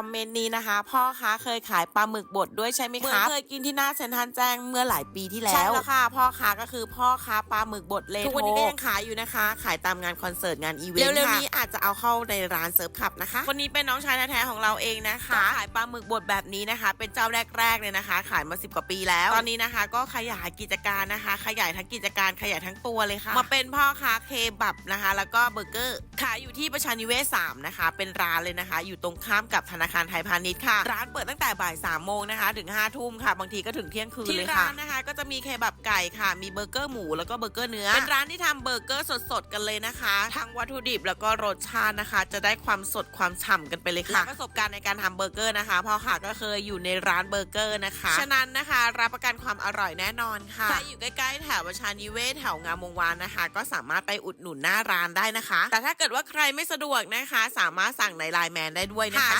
อมเมนต์นี้นะคะ พ่อคะเคยขายปลาหมึกบดด้วยใช่ไหมคะเคยกินที่หน้าเซ็นทรัลแจ้งเมื่อหลายปีที่แล้วใช่แล้วค่ะ พ่อค้าก็คือพ่อค้าปลาหมึกบดเลทุกวันนี้ก็ยังขายอยู่นะคะ ขายตามงานคอนเสิร์ตงานอีเวนต์เร็วๆนี้อาจจะเอาเข้าในร้านเซิร์ฟคลับนะคะคนนี้เป็นน้องชายแท้ๆของเราเองนะคะขายปลาหมึกบดแบบนี้นะคะ เป็นเจ้าแรกๆเลยนะคะ ขายมา 10 กว่าปีแล้ว ตอนนี้นะคะ ก็ขยายกิจการนะคะ ขยายทั้งกิจการขยายทั้งตัวเลยค่ะมาเป็นพ่อค้าเคบับนะคะ แล้วก็เบอร์เกอร์ขายอยู่ที่ประชานิเวศ3นะคะ เป็นร้านเลยนะคะ อยู่ตรงข้ามกับธนาคารไทยพาณิชย์ค่ะ ร้านเปิดตั้งแต่บ่าย3โมงนะคะ ถึง5ทุ่มค่ะ บางทีก็ถึงเที่ยงคืนเลยค่ะที่ร้านนะคะ ก็จะมีเคบับไก่ค่ะ มีเบอร์เกอร์หมูแล้วก็เบอร์เกอร์เนื้อ เป็นร้านที่ทำเบอร์เกอร์สดๆกันเลยนะคะ ทั้งวัตถุดิบแล้วก็รสชาตินะคะ จะได้ความสดความฉ่ำกันไปเลยค่ะและประสบการณ์ในการทำเบอร์เกอร์นะคะพ่อค่ะก็เคยอยู่ในร้านเบอร์เกอร์นะคะ ฉะนั้นนะคะรับประกันความอร่อยแน่นอนค่ะใครอยู่ใกล้ๆแถวประชานิเวศแถวงามวงวานนะคะ ก็สามารถไปอุดหนุนหน้าร้านได้นะคะ แต่ถ้าเกิดว่าใครไม่สะดวกนะคะ สามารถสั่งในไลน์แมนได้ด้วยนะคะ